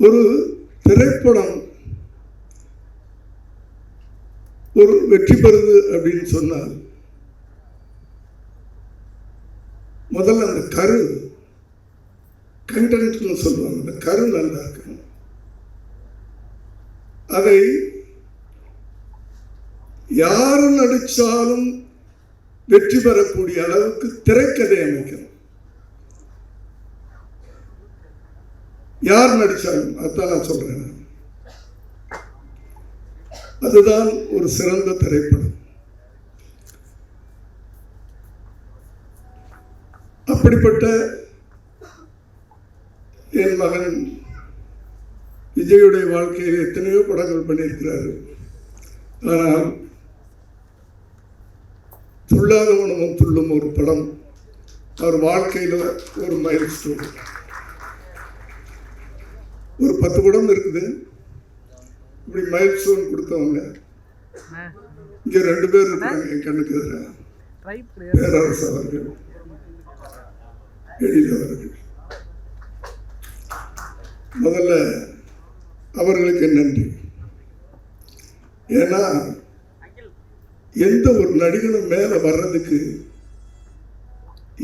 ஒரு திரைப்படம் ஒரு வெற்றி பெறுது அப்படின்னு சொன்னால் முதல்ல அந்த கரு கண்டென்ட்னு சொல்லுவாங்க அந்த கரு நல்லா இருக்கணும் அதை யார் நடிச்சாலும் வெற்றி பெறக்கூடிய அளவுக்கு திரைக்கதை அமைக்கணும் யார் நடித்தாலும் அதுதான் நான் சொல்கிறேன் அதுதான் ஒரு சிறந்த திரைப்படம். அப்படிப்பட்ட என் மகன் விஜயுடைய வாழ்க்கையில் எத்தனையோ படங்கள் பண்ணியிருக்கிறார் ஆனால் துள்ளாத உணவும் துள்ளும் ஒரு படம் அவர் வாழ்க்கையில் ஒரு மைல் ஸ்டோன் பத்து படம் இருக்குது. இப்படி மைல் ஸ்டோன் கொடுத்தவங்க இங்கே ரெண்டு பேர் இருக்காங்க என் கண்ணுக்கு எதிராக பேரரசு அவர்கள் எழில் அவர்கள். முதல்ல அவர்களுக்கு நன்றி. ஏன்னா எந்த ஒரு நடிகனும் மேலே வர்றதுக்கு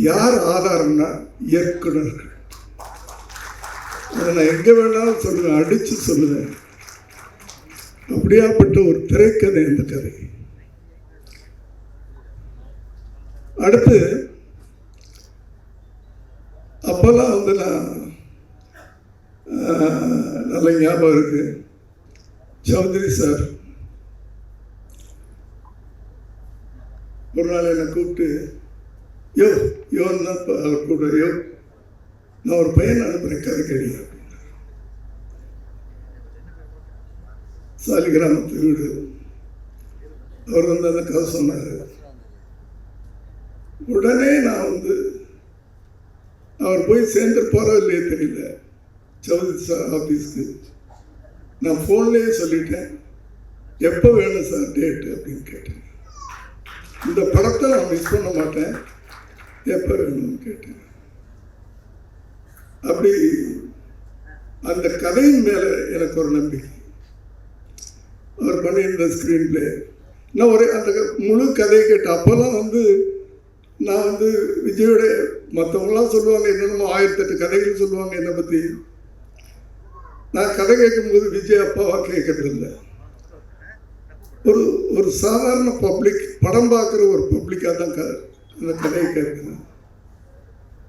யார் ஆதாரம்னா இயக்குனர்கள் அதை நான் எங்கே வேணாலும் சொல்லுவேன் அடித்து சொல்லுவேன். அப்படியாப்பட்ட ஒரு திரைக்கதை இந்த கதை. அடுத்து அப்போல்லாம் வந்து நான் நல்ல ஞாபகம் இருக்கு. சௌத்ரி சார். ஒரு நாள் என்னை கூப்பிட்டு யோ யோன்னு அவர் கூட யோ நான் ஒரு பையன் அனுப்புகிறேன் கதை கடி சாலி சாலிகிராமத்து வீடு. அவர் வந்து அந்த கதை சொன்னார். உடனே நான் வந்து அவர் போய் சேர்ந்துருப்பாரோ இல்லையே தெரியல. சௌத்ரி சார் ஆஃபீஸ்க்கு நான் ஃபோன்லேயே சொல்லிட்டேன். எப்போ வேணும் சார் டேட்டு அப்படின்னு கேட்டேன். இந்த படத்தை நான் மிஸ் பண்ண மாட்டேன். எப்போ வேணும்னு கேட்டேன். அப்படி அந்த கதையின் மேலே எனக்கு ஒரு நம்பிக்கை. அவர் பண்ணியிருந்த ஸ்க்ரீன் பிளே நான் ஒரு அந்த முழு கதையை கேட்டேன் அப்போல்லாம் வந்து நான் வந்து விஜயோட மற்றவங்களாம் சொல்லுவாங்க என்னென்னமோ ஆயிரத்தெட்டு கதைகள் சொல்லுவாங்க என்னை பற்றி நான் கதை கேட்கும்போது விஜய் அப்பாவாக கேட்கறதில்லை. ஒரு ஒரு சாதாரண பப்ளிக் படம் பார்க்குற ஒரு பப்ளிக்காக தான் க அந்த கதையை கேட்குறேன்.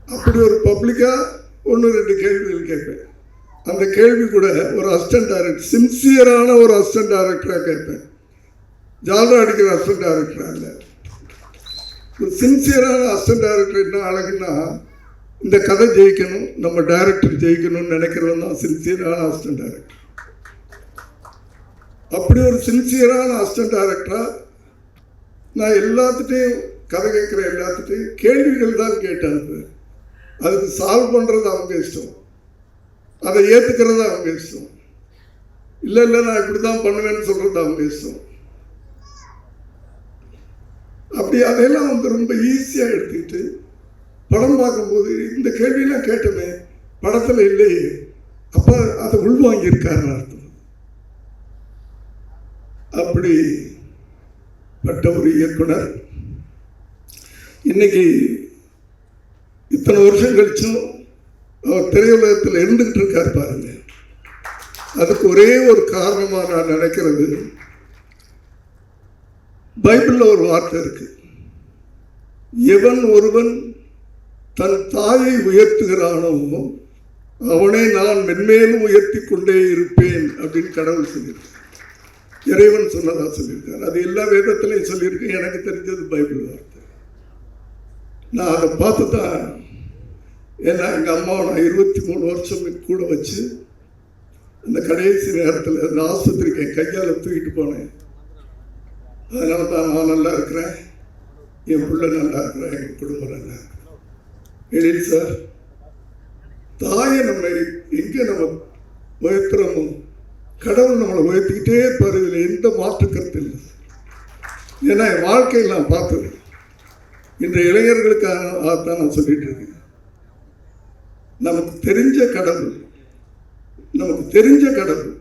அப்படி ஒரு பப்ளிக்காக ஒன்று ரெண்டு கேள்விகள் கேட்பேன். அந்த கேள்வி கூட ஒரு அசிஸ்டன்ட் டைரக்டர் சின்சியரான ஒரு அசிஸ்டன்ட் டைரக்டராக கேட்பேன். ஜாலரா அடிக்கிற அசிஸ்டன்ட் டைரக்டராக இல்லை. ஒரு சின்சியரான அசிஸ்டன்ட் டைரக்டர் என்ன அழகுன்னா இந்த கதை ஜெயிக்கணும் நம்ம டைரக்டர் ஜெயிக்கணும்னு நினைக்கிறவன் தான் சின்சியரான அசிஸ்டன்ட் டைரக்டர் அப்படி ஒரு சின்சியரான அசிஸ்டன்ட் டைரக்டராக நான் எல்லாத்துட்டையும் கதை கேட்குற எல்லாத்துட்டையும் கேள்விகள் தான் கேட்டேன் அனுப்புவேன் அதுக்கு சால்வ் பண்ணுறது அவங்க இஷ்டம். அதை ஏற்றுக்கிறது அவங்க இஷ்டம். இல்லை இல்லை நான் இப்படி தான் பண்ணுவேன்னு சொல்கிறது அவங்க இஷ்டம். அப்படி அதையெல்லாம் வந்து ரொம்ப ஈஸியாக எடுத்துக்கிட்டு படம் பார்க்கும்போது இந்த கேள்வியெல்லாம் கேட்டோமே படத்தில் இல்லையே அப்போ அதை உள்வாங்கியிருக்காருன்னு அர்த்தம். அப்படி பட்ட ஒரு இயக்குனர். இன்னைக்கு இத்தனை வருஷம் கழிச்சும் அவர் திரையுலகத்தில் இருந்துகிட்டு இருக்கார் பாருங்க. அதுக்கு ஒரே ஒரு காரணமாக நான் நினைக்கிறது பைபிளில் ஒரு வார்த்தை இருக்கு. எவன் ஒருவன் தன் தாயை உயர்த்துகிறானோ அவனை நான் மென்மேலும் உயர்த்தி கொண்டே இருப்பேன் அப்படின்னு கடவுள் சொல்லியிருக்கார். இறைவன் சொன்னதாக சொல்லியிருக்கார். அது எல்லா வேதத்திலையும் சொல்லியிருக்கேன் எனக்கு தெரிஞ்சது பைபிள் வார்த்தை. நான் அதை பார்த்து தான் ஏன்னா எங்கள் அம்மாவை நான் இருபத்தி மூணு வருஷம் கூட வச்சு அந்த கடைசி நேரத்தில் அந்த ஆஸ்பத்திரிக்கு என் கையால் தூக்கிட்டு போனேன். அதனால தான் நான் நல்லா இருக்கிறேன். என் பிள்ளை நல்லா இருக்கிறேன் என் குடும்பம் நல்லா இருக்கிறேன் எழில் சார் தாயை நம்ம எங்கே நம்ம உயர்த்துறோமோ கடவுள் நம்மளை உயர்த்திக்கிட்டே இருப்பார் இதில் எந்த மாற்று கருத்து இல்லை. ஏன்னா என் வாழ்க்கையில் நான் பார்த்தது. இன்றைய இளைஞர்களுக்காக தான் நான் சொல்லிட்டு இருக்கேன். நமக்கு தெரிஞ்ச கடவுள் நமக்கு தெரிஞ்ச கடவுள்.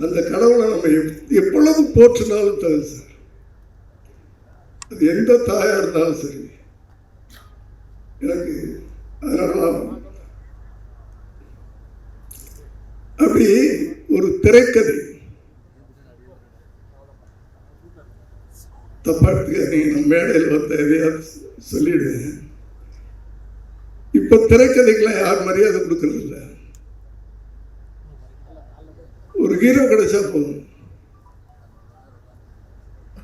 அந்த கடவுளை நம்ம எப்- எவ்வளவு போற்றினாலும் தகுது சார். அது எந்த தாயாக இருந்தாலும் சரி. எனக்கு அதனால அப்படி ஒரு திரைக்கதை தப்பாக எடுத்துக்காதீங்க நான் மேடையில் வந்த எதையாவது சொல்லிடுவேன் இப்போ திரைக்கதைக்கெலாம் யார் மரியாதை கொடுக்கறதில்ல. ஒரு ஹீரோ கிடைச்சா போதும்.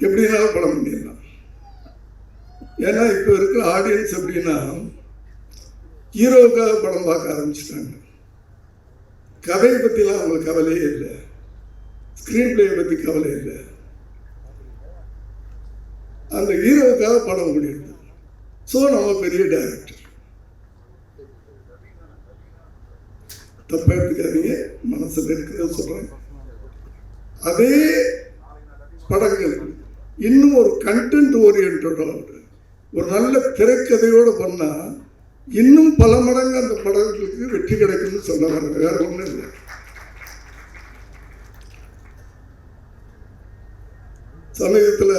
எப்படினாலும் படம் பண்ணிடலாம். ஏன்னா இப்போ இருக்கிற ஆடியன்ஸ் எப்படின்னா ஹீரோவுக்காக படம் பார்க்க ஆரம்பிச்சிட்டாங்க. கதையை பற்றிலாம் அவங்களுக்கு கவலையே இல்லை. ஸ்க்ரீன் பிளேயை பற்றி கவலை இல்லை. அந்த ஹீரோவுக்காக படம் முடியுது ஸோ நம்ம பெரிய டைரக்டர் தப்பா எடுத்துக்காதீங்க. மனசில் இருக்கிறத சொல்கிறேன் அதே படங்கள் இன்னும் ஒரு கண்டென்ட் ஓரியன்டோட ஒரு நல்ல திரைக்கதையோடு பண்ணால் இன்னும் பல மடங்கு அந்த படங்களுக்கு வெற்றி கிடைக்கும்னு சொல்ல வர்றாங்க வேற ஒன்றும் இல்லை. சமீபத்தில்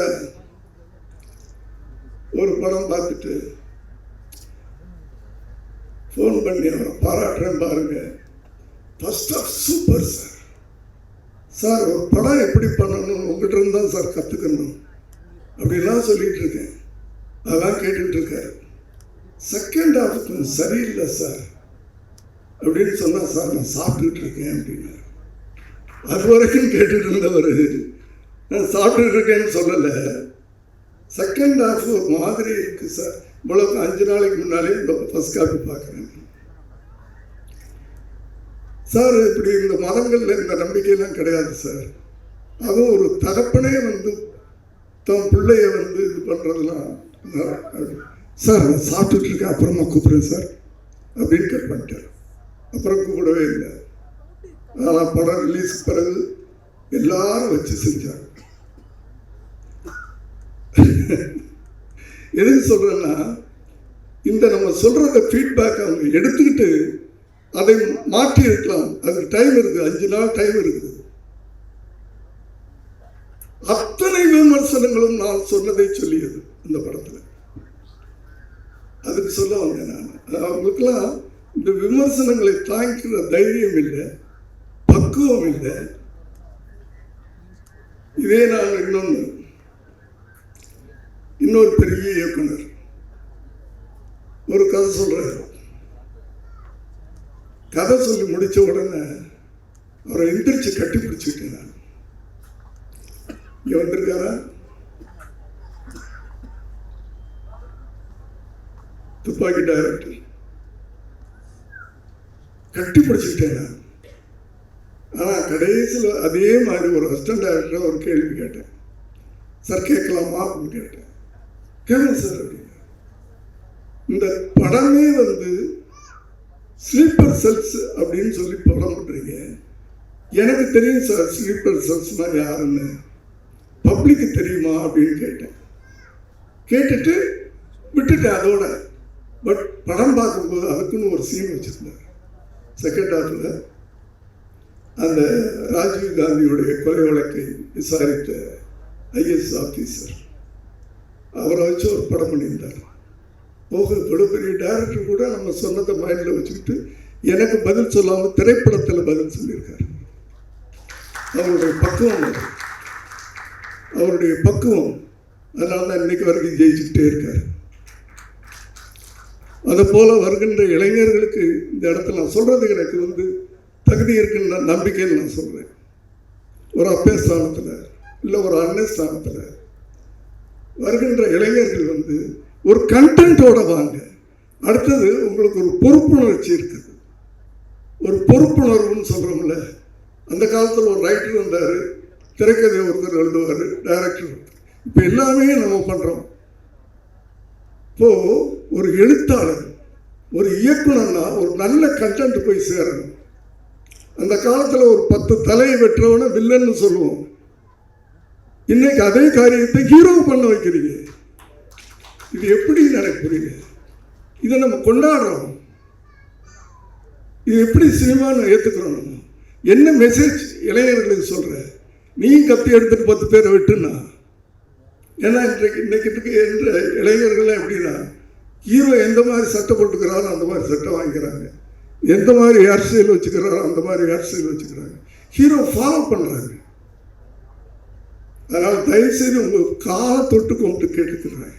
ஒரு படம் பார்த்துட்டு ஃபோன் பண்ணி அவரை பாராட்டுறேன் பாருங்க. First half super sir sir ஒரு படம் எப்படி பண்ணணும்? உங்ககிட்ட இருந்து தான் சார் கற்றுக்கணும் அப்படிலாம் சொல்லிட்டு இருக்கேன். அதெல்லாம் கேட்டுட்டு இருக்காரு. செகண்ட் ஹாஃப் கொஞ்சம் சரியில்லை சார் அப்படின்னு சொன்னால் சார் நான் சாப்பிட்டுட்டு இருக்கேன் அப்படின்னாரு. அது வரைக்கும் கேட்டுட்டு இருந்தவர் நான் சாப்பிட்டுட்டு இருக்கேன்னு சொல்லலை. செகண்ட் ஹாஃப் மாதிரி இருக்குது சார் இவ்வளோ அஞ்சு நாளைக்கு முன்னாலே இந்த ஃபஸ்ட் காப்பி பார்க்குறேன். சார் இப்படி இந்த மதங்களில் இந்த நம்பிக்கையெல்லாம் கிடையாது சார் அதுவும் ஒரு தகப்பனே வந்து தன் பிள்ளைய வந்து இது பண்ணுறதுலாம் சார் நான் சாப்பிட்டுட்ருக்கேன் அப்புறமா கூப்பிடுறேன் சார் அப்படின்னு கட் பண்ணிட்டார். அப்புறம் கூப்பிடவே இல்லை. ஆனால் படம் ரிலீஸ் பிறகு எல்லாரும் வச்சு செஞ்சாங்க. எதுக்கு சொல்கிறேன்னா இந்த நம்ம சொல்கிறத ஃபீட்பேக் அவங்க எடுத்துக்கிட்டு அதை மாற்றி இருக்கலாம். அதுக்கு டைம் இருக்குது. அஞ்சு நாள் டைம் இருக்குது. அத்தனை விமர்சனங்களும் நான் சொன்னதை சொல்லியது இந்த படத்தில். அதுக்கு சொல்ல வந்தேன் நான்? அவங்களுக்கெல்லாம் இந்த விமர்சனங்களை தாங்கிக்கிற தைரியம் இல்லை பக்குவம் இல்லை. இதே நான் இன்னொன்று இன்னொரு பெரிய இயக்குனர். ஒரு கதை சொல்கிறார் கதை சொல்லி முடிச்ச உடனே அவரை எந்திரிச்சு கட்டி பிடிச்சிக்கிட்டேன் நான். வந்திருக்காரா? துப்பாக்கி டைரக்டர் கட்டி பிடிச்சிக்கிட்டேன் நான். கடைசியில் அதே மாதிரி ஒரு அசிஸ்டன்ட் டைரக்டர் ஒரு கேள்வி கேட்டேன். சார் கேட்கலாமா? அப்படின்னு கேட்டேன். கேளுங்க சார் இந்த படமே வந்து ஸ்லீப்பர் செல்ஸ் அப்படின்னு சொல்லி படம் பண்ணுறீங்க எனக்கு தெரியும் சார் ஸ்லீப்பர் செல்ஸ்னா யாருன்னு. பப்ளிக்கு தெரியுமா அப்படின்னு கேட்டேன். கேட்டுட்டு விட்டுட்டேன் அதோட. பட் படம் பார்க்கும்போது அதுக்குன்னு ஒரு சீன் வச்சுருந்தார். செகண்ட் ஹாஃபில் அந்த ராஜீவ் காந்தியுடைய கொலை வழக்கை விசாரித்த ஐஎஸ் ஆஃபீஸர் அவரை வச்சு ஒரு படம் பண்ணியிருந்தார். போக இவ்வளோ பெரிய டேரக்டர் கூட நம்ம சொன்னதை மைண்டில் வச்சுக்கிட்டு எனக்கு பதில் சொல்லாமல் திரைப்படத்தில் பதில் சொல்லியிருக்காரு. அவருடைய பக்குவம் அது. அவருடைய பக்குவம். அதனால தான் இன்னைக்கு வரைக்கும் ஜெயிச்சுக்கிட்டே இருக்கார். அதை வருகின்ற இளைஞர்களுக்கு இந்த இடத்துல நான் சொல்கிறது எனக்கு வந்து தகுதி இருக்குன்னு நம்பிக்கைன்னு நான் சொல்கிறேன் ஒரு அப்பே ஸ்தானத்தில் இல்லை ஒரு அன்னை ஸ்தானத்தில் வருகின்ற இளைஞர்கள் வந்து ஒரு கண்டென்ட்டோட வாங்க. அடுத்தது உங்களுக்கு ஒரு பொறுப்புணர்ச்சி இருக்குது. ஒரு பொறுப்புணர்வுன்னு சொல்கிறோம்ல அந்த காலத்தில் ஒரு ரைட்டர் வந்தார் திரைக்கதை ஒருத்தர் எழுதுவார் டைரக்டர் இப்போ எல்லாமே நம்ம பண்ணுறோம் இப்போது ஒரு எழுத்தாளர் ஒரு இயக்குனர்னா ஒரு நல்ல கண்டென்ட் போய் சேரணும். அந்த காலத்தில் ஒரு பத்து தலையை வெட்டுறவனை வில்லன்னு சொல்லுவோம். இன்னைக்கு அதே காரியத்தை ஹீரோ பண்ண வைக்கிறீங்க. இது எப்படி எனக்கு புரியல இதை நம்ம கொண்டாடுறோம். இது எப்படி சினிமான்னு ஏற்றுக்கிறோம் நம்ம? என்ன மெசேஜ் இளைஞர்களுக்கு சொல்கிற நீ கத்தி எடுத்துட்டு பத்து பேரை விட்டுனா? ஏன்னா இன்றைக்கு இன்னைக்கு என்ற இளைஞர்கள்லாம் எப்படின்னா ஹீரோ எந்த மாதிரி சட்டை போட்டுக்கிறாரோ அந்த மாதிரி சட்டை வாங்கிக்கிறாங்க. எந்த மாதிரி ஹேர் ஸ்டைல் வச்சுக்கிறாரோ அந்த மாதிரி ஹேர் ஸ்டைல் வச்சுக்கிறாங்க. ஹீரோ ஃபாலோ பண்ணுறாங்க அதனால் தயவுசெய்து உங்கள் காலை தொட்டு கொண்டு கேட்டுக்கிறேன்.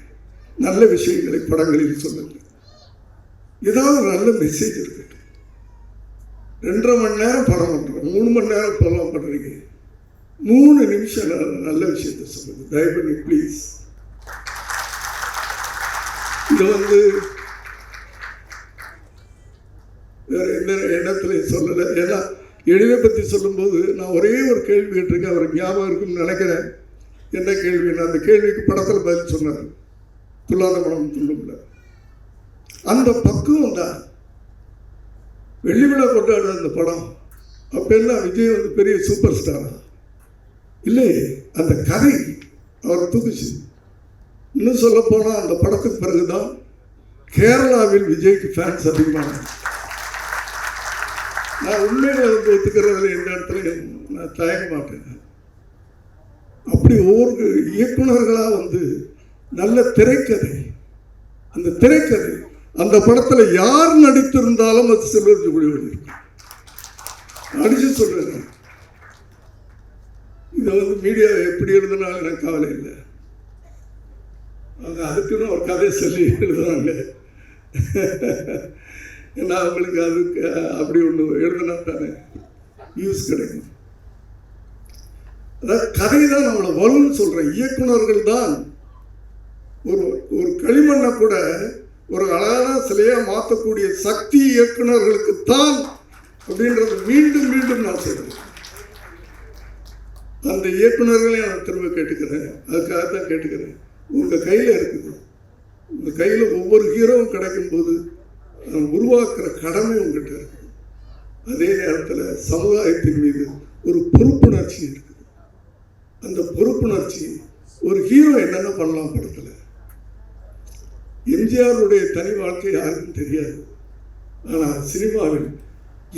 நல்ல விஷயங்களை படங்களில் சொல்லுங்கள். ஏதாவது நல்ல மெசேஜ் இருக்கட்டும். ரெண்டரை மணி நேரம் படம் பண்ணுறோம் மூணு மணி நேரம் படம் பண்ணுறீங்க மூணு நிமிஷம் நல்ல நல்ல விஷயத்த சொல்லுங்க. தயவு பண்ணி ப்ளீஸ் இது வந்து வேறு எந்த இடத்துலையும் சொல்லலை. ஏன்னா எழிலை பற்றி சொல்லும்போது நான் ஒரே ஒரு கேள்வி கேட்டிருக்கேன். அவருக்கு ஞாபகம் இருக்கும்னு நினைக்கிறேன். என்ன கேள்வின்னு அந்த கேள்விக்கு படத்தில் பதில் சொன்னார் துல்லாத படம் துள்ளும்ல அந்த பக்குவம் தான் வெள்ளி விழா கொண்டாடுற அந்த படம் அப்பெல்லாம் விஜய் வந்து பெரிய சூப்பர் ஸ்டாரா? இல்லை அந்த கதை அவர் தூக்குச்சு. இன்னும் சொல்ல போனால் அந்த படத்துக்கு பிறகுதான் கேரளாவில் விஜய்க்கு ஃபேன்ஸ் அதிகமானாங்க. நான் உண்மைகளை வந்து ஒத்துக்கிறதுல எந்த இடத்துலையும் நான் தயங்க மாட்டேன். அப்படி ஒவ்வொரு இயக்குநர்களாக வந்து நல்ல திரைக்கதை அந்த திரைக்கதை அந்த படத்தில் யார் நடித்திருந்தாலும் அது செல்வர் ஜூபிலி இருக்கும் அடிச்சு சொல்கிறேன் இதை வந்து மீடியா எப்படி எழுதினாலும் எனக்கு கவலை இல்லை. அவங்க அதுக்குன்னு ஒரு கதையை சொல்லி எழுதுறாங்க. ஏன்னா அவங்களுக்கு அதுக்கு அப்படி ஒன்று எழுதினா தானே? யூஸ் கிடைக்கும். அதாவது கதை தான் நம்மளை வரும்னு சொல்கிறேன் இயக்குனர்கள் தான் ஒரு ஒரு களிமண்ணை கூட ஒரு அழகான சிலையாக மாற்றக்கூடிய சக்தி இயக்குனர்களுக்கு தான் அப்படின்றது மீண்டும் மீண்டும் நான் சொல்கிறேன் அந்த இயக்குநர்களையும் நான் திரும்ப கேட்டுக்கிறேன். அதுக்காக தான் கேட்டுக்கிறேன். உங்கள் கையில் இருக்குது உங்கள் கையில் ஒவ்வொரு ஹீரோவும் கிடைக்கும்போது போது உருவாக்குற கடமை உங்கள்கிட்ட இருக்குது அதே நேரத்தில் சமுதாயத்தின் மீது ஒரு பொறுப்புணர்ச்சி இருக்குது அந்த பொறுப்புணர்ச்சி ஒரு ஹீரோ என்னென்ன பண்ணலாம் படத்தில்? எம்ஜிஆருடைய தனி வாழ்க்கை யாருக்கும் தெரியாது. ஆனால் சினிமாவில்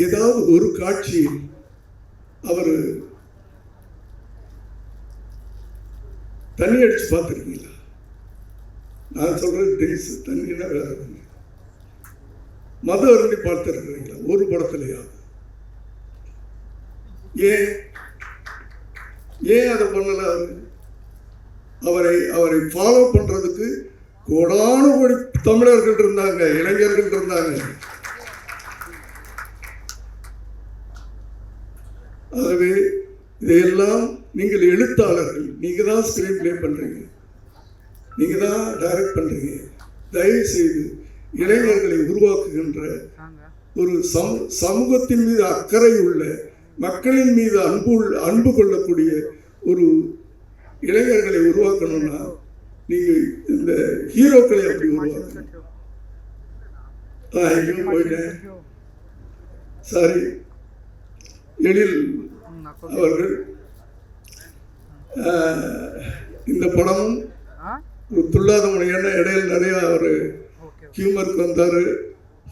ஏதாவது ஒரு காட்சியில் அவர் தண்ணி அடித்து பார்த்துருக்கீங்களா? நான் சொல்கிறது ட்ரிங்க்ஸ் தண்ணினா வேற தண்ணி மது அருந்தி பார்த்துருக்கிறீங்களா? ஒரு படத்துலையா? ஏன்? ஏன் அதை பண்ணல அவரை அவரை ஃபாலோ பண்ணுறதுக்கு கோடானு கோடி தமிழர்கள் இருந்தாங்க இளைஞர்கள் இருந்தாங்க. ஆகவே இதையெல்லாம் நீங்கள் எழுத்தாளர்கள் நீங்கள் தான் ஸ்கிரீன் ப்ளே பண்ணுறீங்க நீங்கள் தான் டைரக்ட் பண்ணுறீங்க தயவு செய்து இளைஞர்களை உருவாக்குகின்ற ஒரு சம சமூகத்தின் மீது அக்கறை உள்ள மக்களின் மீது அன்பு அன்பு கொள்ளக்கூடிய ஒரு இளைஞர்களை உருவாக்கணும்னா நீங்கள் இந்த ஹீரோக்களை அப்படி உருவாக்கணும். ஆ எங்கேயோ போயிட்டேன். சாரி. எழில் அவர்கள் இந்த படமும் ஒரு துள்ளாத ஏன்னா இடையில நிறைய அவர் ஹியூமருக்கு வந்தார்.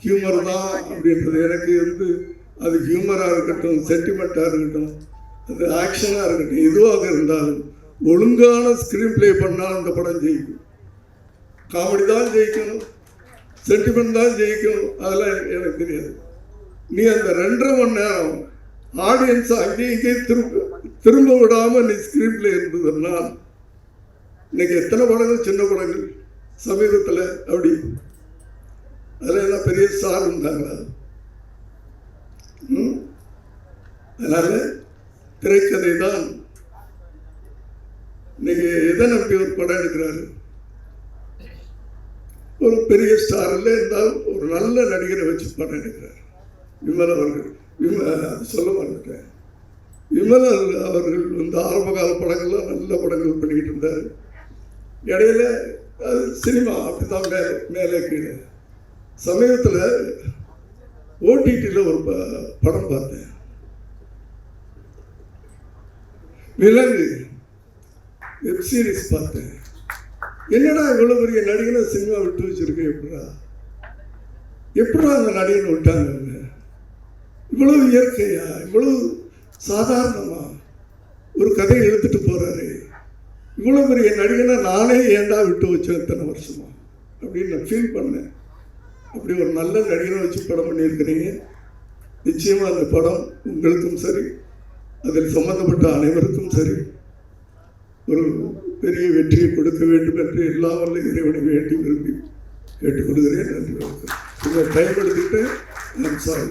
ஹியூமர் தான் அப்படின்றது எனக்கு வந்து அது ஹியூமராக இருக்கட்டும் சென்டிமெண்ட்டாக இருக்கட்டும் அது ஆக்ஷனாக இருக்கட்டும் எதுவாக இருந்தாலும் ஒழுங்கான ஸ்க்ரீன் ப்ளே பண்ணால் அந்த படம் ஜெயிக்கும். காமெடி தான் ஜெயிக்கணும் சென்டிமெண்ட் தான் ஜெயிக்கணும் அதெல்லாம் எனக்கு தெரியாது. நீ அந்த ரெண்டரை மணி நேரம் ஆடியன்ஸ் அங்கேயும் இங்கேயும் திரும்ப திரும்ப விடாமல் நீ ஸ்க்ரீன் ப்ளே இருந்ததுன்னா இன்னைக்கு எத்தனை படங்கள் சின்ன படங்கள் சமீபத்தில் அப்படி அதில் எல்லாம் பெரிய ஸ்டார் இருந்தாங்களா ம்? அதனால திரைக்கதை தான் இன்னைக்கு எதை நம்பி ஒரு படம் எடுக்கிறாரு? ஒரு பெரிய ஸ்டார் இல்லை இருந்தாலும் ஒரு நல்ல நடிகரை வச்சு படம் எடுக்கிறார். விமல் அவர்கள். விம சொல்ல மாட்டேன் விமல் அவர்கள் வந்து ஆரம்ப கால படங்கள்லாம் நல்ல படங்கள் பண்ணிக்கிட்டு இருந்தார். இடையில அது சினிமா அப்படிதான் மேலே மேலே கீழே. சமீபத்தில் ஓடிடியில் ஒரு ப- படம் பார்த்தேன். விலங்கு. வெப் சீரிஸ் பார்த்தேன். என்னடா இவ்வளோ பெரிய நடிகனை சினிமா விட்டு வச்சுருக்கேன் எப்படா? எப்படா அந்த நடிகன் விட்டாங்க அவங்க இவ்வளவு இயற்கையா? இவ்வளவு சாதாரணமா? ஒரு கதையை எழுத்துட்டு போகிறாரு இவ்வளோ பெரிய நடிகனை நானே ஏன்டா விட்டு வச்சேன் இத்தனை வருஷமா? அப்படின்னு நான் ஃபீல் பண்ணேன். அப்படி ஒரு நல்ல நடிகரை வச்சு படம் பண்ணியிருக்கிறீங்க. நிச்சயமாக அந்த படம் உங்களுக்கும் சரி அதில் சம்பந்தப்பட்ட அனைவருக்கும் சரி ஒரு பெரிய வெற்றியை கொடுக்க வேண்டும் என்று எல்லா வல்ல இறைவனை வேண்டி விரும்பி கேட்டுக்கொள்கிறேன். நன்றி வணக்கம். இதை டைம் எடுத்துக்கிட்டு நான் சாரி